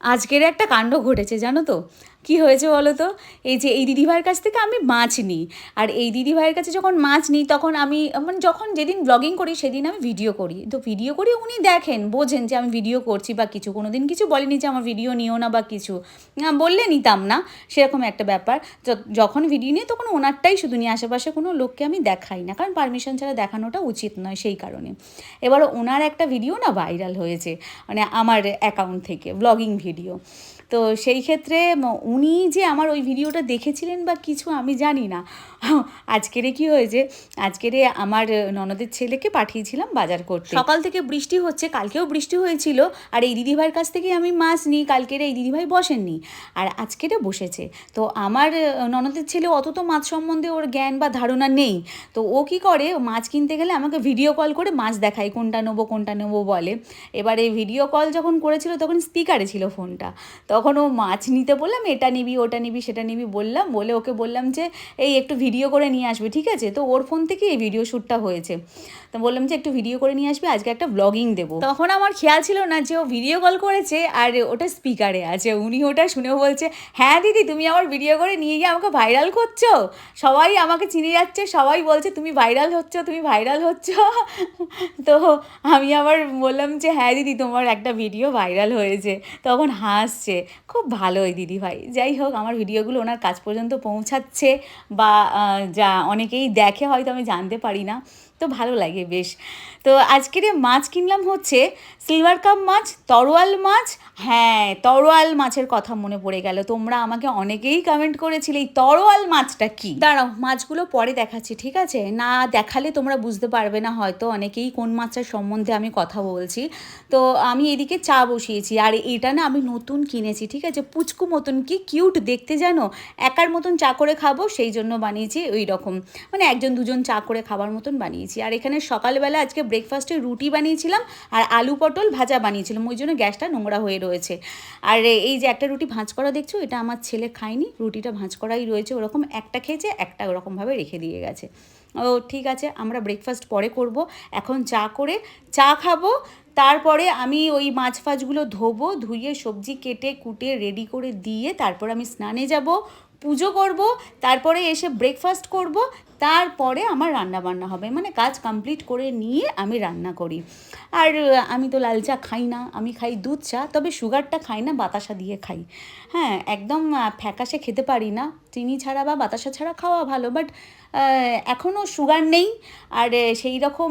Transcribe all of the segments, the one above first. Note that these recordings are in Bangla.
আজকের একটা কাণ্ড ঘটেছে জানো তো? কি হয়েছে বলো তো? এই যে এই দিদিভাইয়ের কাছ থেকে আমি মাছ নিই। আর এই দিদিভাইয়ের কাছে যখন মাছ নিই, তখন আমি মানে যখন যেদিন ব্লগিং করি, সেদিন আমি ভিডিও করি। তো ভিডিও করি, উনি দেখেন, বোঝেন যে আমি ভিডিও করছি বা কিছু। কোনো দিন কিছু বলেনি যে আমার ভিডিও নিও না বা কিছু। বললে নিতাম না, সেরকম একটা ব্যাপার। যখন ভিডিও নিই, তখন ওনারটাই শুধু নিয়ে আশেপাশে কোনো লোককে আমি দেখাই না। কারণ পারমিশন ছাড়া দেখানোটা উচিত নয় সেই কারণে। এবার ওনার একটা ভিডিও না ভাইরাল হয়েছে মানে আমার অ্যাকাউন্ট থেকে ব্লগিং ভিডিও তো সেই ক্ষেত্রে উনি যে আমার ওই ভিডিওটা দেখেছিলেন বা কিছু আমি জানি না। আজকেরে কি হয়েছে? আজকেরে আমার ননদের ছেলেকে পাঠিয়েছিলাম বাজার করতে। সকাল থেকে বৃষ্টি হচ্ছে, কালকেও বৃষ্টি হয়েছিল, আর এই দিদিভাইয়ের কাছ থেকে আমি মাছ নিই, কালকেরে এই দিদিভাই বসেননি, আর আজকেরে বসেছে। তো আমার ননদের ছেলে অত তো মাছ সম্বন্ধে ওর জ্ঞান বা ধারণা নেই। তো ও কি করে? মাছ কিনতে গেলে আমাকে ভিডিও কল করে মাছ দেখায়, কোনটা নেব কোনটা নেব বলে। এবারে ভিডিও কল যখন করেছিল, তখন স্পিকারে ছিল ফোনটা। তখন ও মাছ নিতে বললাম এটা নিবি, ওটা নিবি, সেটা নিবি বললাম, বলে ওকে বললাম যে, এই একটু ভিডিও করে নিয়ে আসবে, ঠিক আছে? তো ওর ফোন থেকে এই ভিডিও শ্যুটটা হয়েছে। তো বললাম যে, একটু ভিডিও করে নিয়ে আসবে, আজকে একটা ব্লগিং দেবো। তখন আমার খেয়াল ছিল না যে ও ভিডিও কল করেছে, আর ওটা স্পিকারে আছে। উনি ওটা শুনেও বলছে হ্যাঁ দিদি, তুমি আমার ভিডিও করে নিয়ে গিয়ে আমাকে ভাইরাল করছ। সবাই আমাকে চিনে যাচ্ছে, সবাই বলছে, তুমি ভাইরাল হচ্ছ, তুমি ভাইরাল হচ্ছ। তো আমি আবার বললাম যে হ্যাঁ দিদি, তোমার একটা ভিডিও ভাইরাল হয়েছে। তখন হাসছে। খুব ভালো ওই দিদি ভাই। যাই হোক, আমার ভিডিওগুলো ওনার কাজ পর্যন্ত পৌঁছাচ্ছে বা যা অনেকেই দেখে হয়তো আমি জানতে পারি না। তো ভালো লাগে বেশ। তো আজকের মাছ কিনলাম হচ্ছে সিলভার কাপ মাছ, তরোয়াল মাছ। হ্যাঁ তরোয়াল মাছের কথা মনে পড়ে গেল। তোমরা আমাকে অনেকেই কমেন্ট করেছিলে, এই তরোয়াল মাছটা কি? দাঁড়াও, মাছগুলো পরে দেখাচ্ছি, ঠিক আছে? না দেখালে তোমরা বুঝতে পারবে না, হয়তো অনেকেই কোন মাছটার সম্বন্ধে আমি কথা বলছি। তো আমি এদিকে চা বসিয়েছি, আর এটা না আমি নতুন কিনেছি, ঠিক আছে? পুচকু মতন, কি কিউট দেখতে জানো? একার মতন চা করে খাব, সেই জন্য বানিয়েছি ওই রকম মানে একজন দুজন চা করে খাবার মতন বানিয়েছি। আর এখানে সকালবেলা আজকে ব্রেকফাস্টে রুটি বানিয়েছিলাম আর আলু পটল ভাজা বানিয়েছিলাম। ওই জন্য গ্যাসটা নোংরা হয়ে রয়েছে। আর এই যে একটা রুটি ভাঁজ করা দেখছ, এটা আমার ছেলে খায়নি। রুটিটা ভাঁজ করাই রয়েছে। ওরকম একটা খেয়েছে, একটা ওরকমভাবে রেখে দিয়ে গেছে। ও ঠিক আছে, আমরা ব্রেকফাস্ট পরে করব। এখন চা করে চা খাব তারপরে আমি ওই মাছ ফাছগুলো ধোবো, ধুয়ে সবজি কেটে কুটে রেডি করে দিয়ে তারপর আমি স্নানে যাব, পুজো করব, তারপরে এসে ব্রেকফাস্ট করব, তারপরে আমার রান্না বান্না হবে। মানে কাজ কমপ্লিট করে নিয়ে আমি রান্না করি। আর আমি তো লাল চা খাই না, আমি খাই দুধ চা, তবে সুগারটা খাই না, বাতাসা দিয়ে খাই। হ্যাঁ একদম ফ্যাকাশে খেতে পারি না। চিনি ছাড়া বা বাতাসা ছাড়া খাওয়া ভালো বাট এখনও সুগার নেই। আর সেই রকম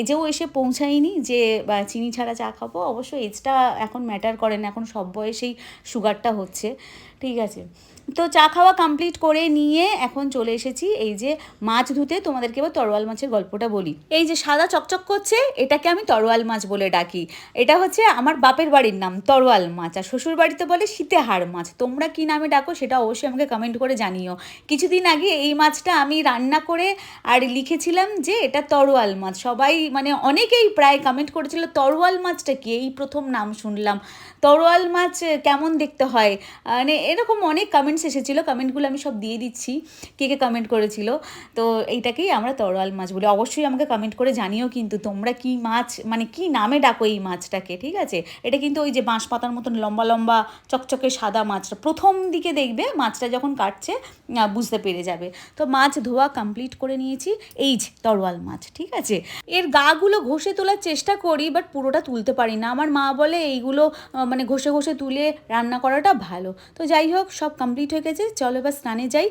এজেও এসে পৌঁছায়নি যে চিনি ছাড়া চা খাব। অবশ্য এজটা এখন ম্যাটার করে না, এখন সব বয়সেই সুগারটা হচ্ছে। ঠিক আছে। তো চা খাওয়া কমপ্লিট করে নিয়ে এখন চলে এসেছি এই যে মাছ ধুতে। তোমাদেরকে এবার তরোয়াল মাছের গল্পটা বলি। এই যে সাদা চকচক করছে, এটাকে আমি তরোয়াল মাছ বলে ডাকি। এটা হচ্ছে আমার বাপের বাড়ির নাম, তরোয়াল মাছ। আর শ্বশুর বাড়িতে বলে শীতেহাড় মাছ। তোমরা কি নামে ডাকো সেটা অবশ্যই আমাকে কমেন্ট করে জানিও। কিছুদিন আগে এই মাছটা আমি রান্না করে আর লিখেছিলাম যে এটা তরোয়াল মাছ। সবাই মানে অনেকেই প্রায় কমেন্ট করেছিল, তরোয়াল মাছটা কি? এই প্রথম নাম শুনলাম। তরোয়াল মাছ কেমন দেখতে হয়? মানে এরকম অনেক কমেন্টস এসেছিল। কমেন্টগুলো আমি সব দিয়ে দিচ্ছি, কে কে কমেন্ট করেছিল। তো এইটাকেই আমরা তরোয়াল মাছ বলি। অবশ্যই আমাকে কমেন্ট করে জানিও কিন্তু তোমরা কি মাছ মানে কি নামে ডাকো এই মাছটাকে, ঠিক আছে? এটা কিন্তু ওই যে বাঁশ পাতার মতন লম্বা লম্বা চকচকে সাদা মাছটা প্রথম দিকে দেখবে মাছটা যখন কাটছে বুঝতে পেরে যাবে। তো মাছ ধোয়া কমপ্লিট করে নিয়েছি। এই যে তরোয়াল মাছ, ঠিক আছে? এর গাগুলো ঘষে তোলার চেষ্টা করি বাট পুরোটা তুলতে পারি না। আমার মা বলে এইগুলো মানে ঘষে ঘষে তুলে রান্না করাটা ভালো। তো যাই হোক সব কমপ্লিট হয়ে গেছে। চলো এবার স্নানে যাই।